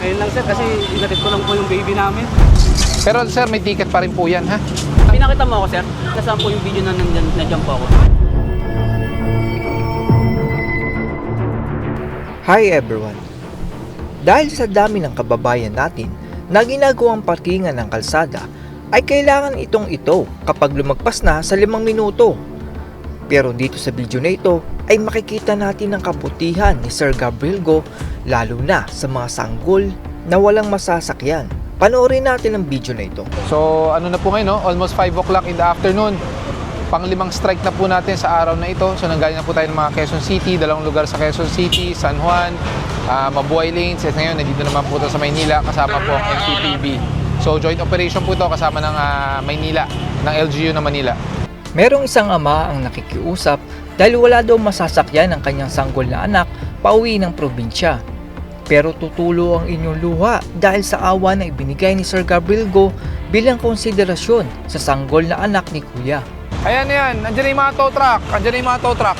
Ngayon lang sir, kasi inatid ko lang po yung baby namin. Pero sir, may ticket pa rin po yan, ha? Pinakita mo ako sir, kasama po yung video na nandyan, nandyan po ako. Hi everyone! Dahil sa dami ng kababayan natin na ginagawang parkingan ng kalsada, ay kailangan itong ito kapag lumagpas na sa limang minuto. Pero dito sa video na ito ay makikita natin ang kabutihan ni Sir Gabriel Go lalo na sa mga sanggol na walang masasakyan. Panoorin natin ang video na ito. So, ano na po ngayon, no? Almost 5 o'clock in the afternoon. Panglimang strike na po natin sa araw na ito. So, nanggaling na po tayo ng mga Quezon City, dalawang lugar sa Quezon City, San Juan, uh, Mabuhay Lanes. At ngayon, nandito naman po ito sa Maynila, kasama po ang NTPB. So, joint operation po ito kasama ng ah, Maynila, ng LGU ng Manila. Merong isang ama ang nakikiusap dahil wala daw masasakyan ang kanyang sanggol na anak pauwi ng probinsya. Pero tutulo ang inyong luha dahil sa awa na ibinigay ni Sir Gabriel Go bilang konsiderasyon sa sanggol na anak ni Kuya. Ayan na yan, andyan na yung mga tow truck, andyan na yung mga tow truck.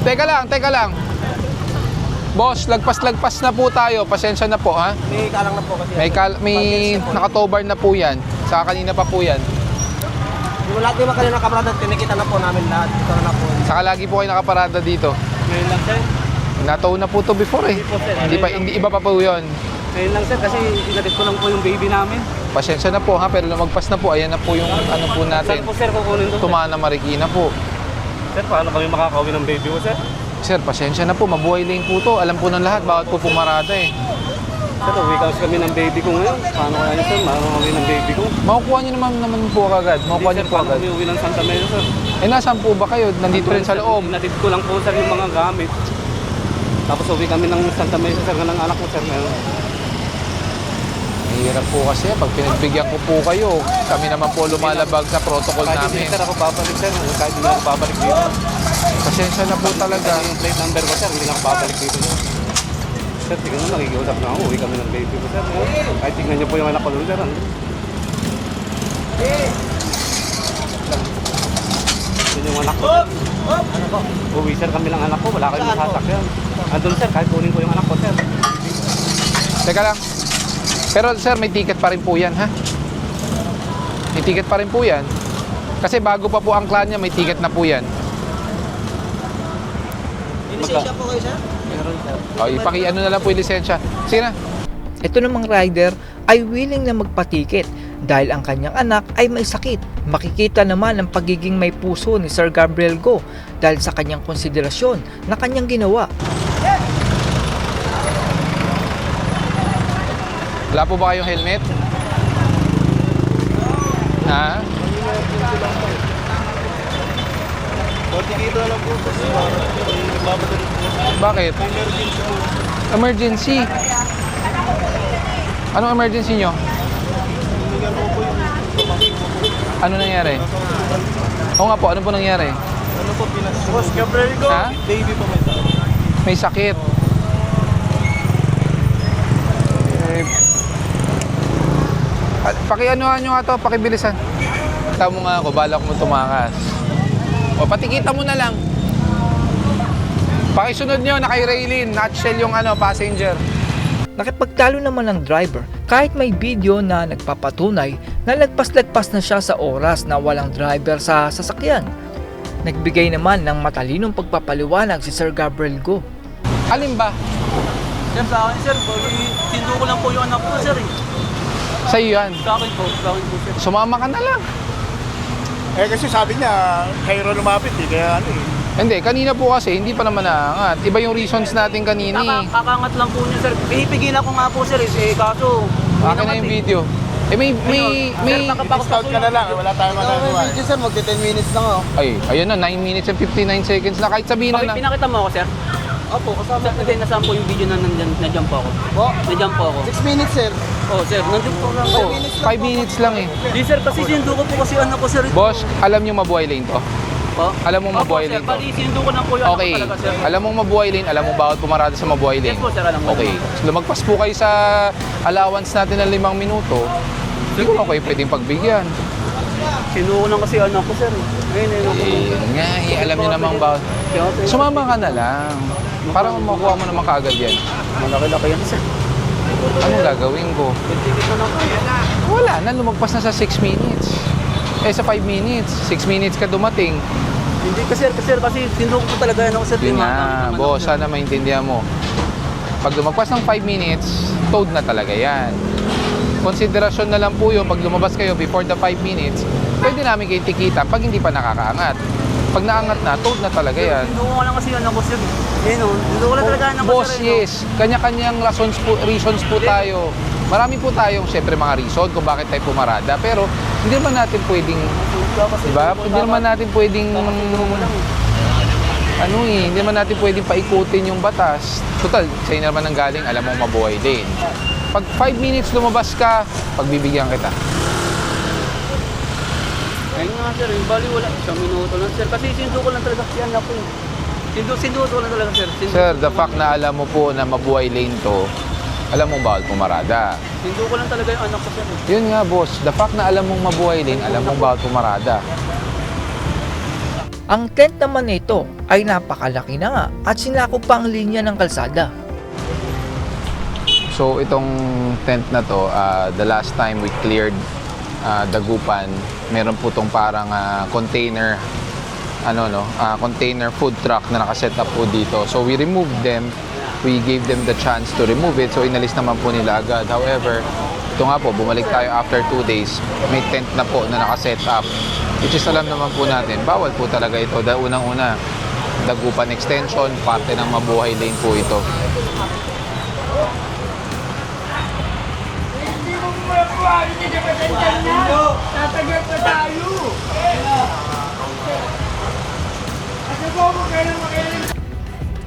Teka lang, teka lang. Boss, lagpas-lagpas na po tayo. Pasensya na po, ha? May kalang na po kasi. May, kal may nakatobar na po yan. Saka kanina pa po yan. Yung lahat yung kanina kabrada, tinikita na po namin lahat. Ito na po. Saka lagi po kayo nakaparada dito. Ngayon lang sir. Natow na po to before eh. Hindi po, sir. Hindi pa, hindi iba pa po yun. Ngayon lang sir, kasi inatid ko lang po yung baby namin. Pasensya na po ha, pero lumagpas na po. Ayan na po yung ano po natin. Saan po sir kukunin to? sir? Tumana Marikina po. Sir, paano kami makakauwi ng baby ko sir? Sir, pasensya na po. Mabuhay lane po to. Alam po ng lahat. Bawat po pumarada eh. Sir, uwi kasi kami ng baby ko ngayon. Paano kaya niyo sir, makakauwi ng baby ko? Makukuha niyo naman naman po agad. Makukuha Hindi, niyo sir, po paano agad. kami uwi ng Santa Mesa sir? Eh, nasaan po ba kayo? Nandito rin sa loob. Inatid ko lang po sir yung mga gamit. Tapos uwi kami ng Santa Mesa sir ng anak ko sir ngayon. Mahirap po kasi pag pinagbigyan ko po kayo, kami naman po lumalabag sa protocol Kahit namin. hindi sir ako babalik sir, kahit hindi ako babalik dito. Pasensya na po talaga. Yung plate number ko sir, hindi na ako babalik dito sir. Sir, tingnan mo, nakikiusap na ako. Uwi kami ng baby ko sir. Kahit tingnan niyo po yung anak ko doon sir. ano? Yun yung anak ko. Ano po? Uwi sir kami lang anak ko, wala kayong masasakyan. Andun sir, kahit kunin ko yung anak ko sir. Teka lang. Pero sir, may ticket pa rin po yan, ha? May ticket pa rin po yan. Kasi bago pa po ang clan niya, may ticket na po yan. Lisensya po kayo sir? Meron sir. O, ipaki-ano na lang po yung lisensya. Sige na. Ito namang rider ay willing na magpatikit dahil ang kanyang anak ay may sakit. Makikita naman ang pagiging may puso ni Sir Gabriel Go dahil sa kanyang konsiderasyon na kanyang ginawa. Wala po ba kayong helmet? Ha? Bakit? Emergency. Anong emergency nyo? Ano nangyari? Oo nga po, ano po nangyari? Ano po pinas? Boss Gabriel ko. Ha? Baby po may sakit. May sakit. Eh, pakianuhan nyo nga to, pakibilisan. Tama mo nga ako, balak mo tumakas. O, patikita mo na lang. Pakisunod nyo, naka-railin, nutshell yung ano, passenger. Nakipagtalo naman ng driver kahit may video na nagpapatunay na lagpas-lagpas na siya sa oras na walang driver sa sasakyan. Nagbigay naman ng matalinong pagpapaliwanag si Sir Gabriel Go. Alin ba? Sir, sa akin sir, sindo ko lang po yung anak ko sir eh. Sa'yo yan. Sa akin po, sa akin po sir. Sumama ka na lang. Eh kasi sabi niya, Cairo lumapit eh, kaya ano eh. Hindi, kanina po kasi, hindi pa naman naangat. Iba yung reasons natin kanina Kaka, eh. kakangat lang po niya sir. Pinipigilan ko nga po sir eh, eh kaso... Akin na yung video. Eh, may, may, may, Discount ka na lang, eh, wala tayong magagawa. eh. sir, magti 10 minutes lang oh. Ay, ayun na, 9 minutes and 59 seconds na. Kahit sabihin na Bakit pinakita mo ako sir? Opo, kasama. Sir, hindi, nasaan po yung video na nandyan, nandyan po ako? Po? Nandyan po ako. 6 minutes sir. Oh, sir, nandyan po lang ako. 5 minutes lang eh. Di sir, kasi sindo ko po kasi anak ko sir. Boss, alam nyo mabuhay lane to? Po? Alam mo Opo, mabuhay sir, lane to? bali sindo ko lang po Okay. talaga sir. Alam mo mabuhay lane, alam mo bawat pumarada sa mabuhay Yes lane. po sir, alam mo. Okay. Lumagpas po kayo sa allowance natin ng limang minuto. Hindi ko na kayo pwedeng pagbigyan. Sinuko lang kasi anak ko, sir. Ayun, ayun ako. Eh, nga, eh, alam niyo namang ba... Kaya Sumama ka na lang. Para makuha mo naman kaagad yan. Malaki-laki yan, sir. Anong gagawin ko? Tikit na kayo. Wala na, lumagpas na sa 6 minutes. Eh, sa 5 minutes. 6 minutes ka dumating. Hindi kasi, sir, kasi sinuko ko talaga yan ako, sir. Yun tama- boss, sana maintindihan mo. Pag lumagpas ng 5 minutes, towed na talaga yan. Konsiderasyon na lang po yun, pag lumabas kayo before the 5 minutes, pwede namin kayo tikita pag hindi pa nakakaangat. Pag naangat na, towed na talaga yan. Sinuko ko lang kasi anak ko, sir. Ayun, oh. Sinuko lang talaga anak ko, Boss, sir. yes. Kanya-kanyang reasons po, reasons po tayo. Marami po tayong, syempre, mga reason kung bakit tayo pumarada. Pero, hindi naman natin pwedeng, di ba? Hindi naman natin pwedeng, ano eh, hindi naman natin pwedeng paikutin yung batas. Total, sa'yo na naman ang galing, alam mo mabuhay din. Pag 5 minutes lumabas ka, pagbibigyan kita. Ayun nga, sir. Yung bali, wala. Isang minuto lang, sir. Kasi sinuko lang talaga si anak ko. eh. Sinuko, lang talaga, sir. Sinuko Sir, the fact na alam mo po na mabuhay lane to, alam mo bawal pumarada. Sinuko lang talaga yung anak ko, sir. Yun nga boss, the fact na alam mong mabuhay lane, alam mong bawal pumarada. Ang tent naman nito ay napakalaki na nga at sinakop pa ang linya ng kalsada. So itong tent na to, ah, the last time we cleared ah, Dagupan, meron po tong parang ah, container ano no, ah, container food truck na nakaset up po dito. So we removed them. We gave them the chance to remove it. So inalis naman po nila agad. However, ito nga po, bumalik tayo after two days. May tent na po na nakaset up. Which is alam naman po natin, bawal po talaga ito. Da unang-una, Dagupan Extension, parte ng Mabuhay Lane po ito.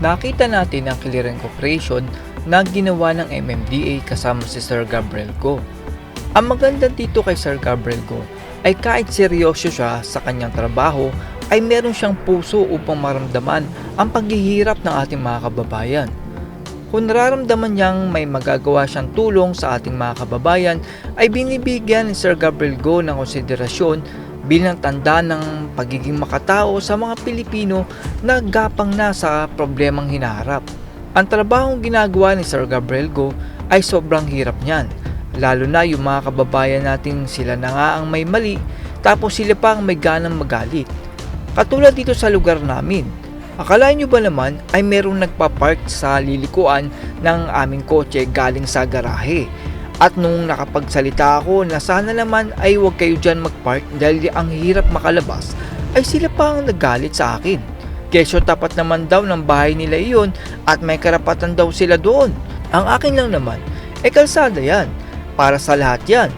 Nakita natin ang clearance cooperation na ginawa ng MMDA kasama si Sir Gabriel Go. Ang maganda dito kay Sir Gabriel Go ay kahit seryoso siya sa kanyang trabaho ay meron siyang puso upang maramdaman ang paghihirap ng ating mga kababayan. Kung nararamdaman niyang may magagawa siyang tulong sa ating mga kababayan ay binibigyan ni Sir Gabriel Go ng konsiderasyon bilang tanda ng pagiging makatao sa mga Pilipino na gapang na sa problemang hinaharap. Ang trabahong ginagawa ni Sir Gabriel Go ay sobrang hirap niyan, lalo na yung mga kababayan natin sila na nga ang may mali tapos sila pa ang may ganang magalit. Katulad dito sa lugar namin, akala nyo ba naman ay merong nagpa-park sa lilikuan ng aming kotse galing sa garahe at nung nakapagsalita ako na sana naman ay huwag kayo dyan magpark dahil ang hirap makalabas, ay sila pa ang nagalit sa akin. Kesyo tapat naman daw ng bahay nila iyon at may karapatan daw sila doon. Ang akin lang naman, e kalsada yan. Para sa lahat yan.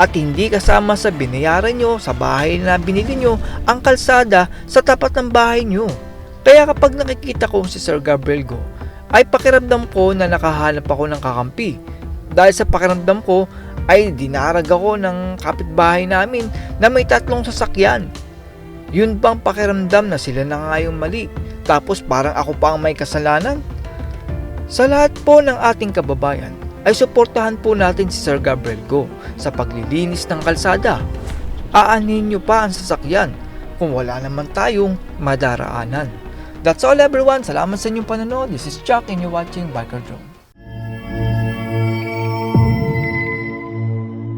At hindi kasama sa binayaran nyo sa bahay na binili nyo ang kalsada sa tapat ng bahay nyo. Kaya kapag nakikita ko si Sir Gabriel Go, ay pakiramdam ko na nakahanap ako ng kakampi dahil sa pakiramdam ko ay dinarag ako ng kapitbahay namin na may tatlong sasakyan. Yun bang pakiramdam na sila na nga yung mali tapos parang ako pa ang may kasalanan? Sa lahat po ng ating kababayan ay suportahan po natin si Sir Gabriel Go sa paglilinis ng kalsada. Aanin nyo pa ang sasakyan kung wala naman tayong madaraanan. That's all everyone. Salamat sa inyong panonood. This is Chuck and you're watching Biker Drone.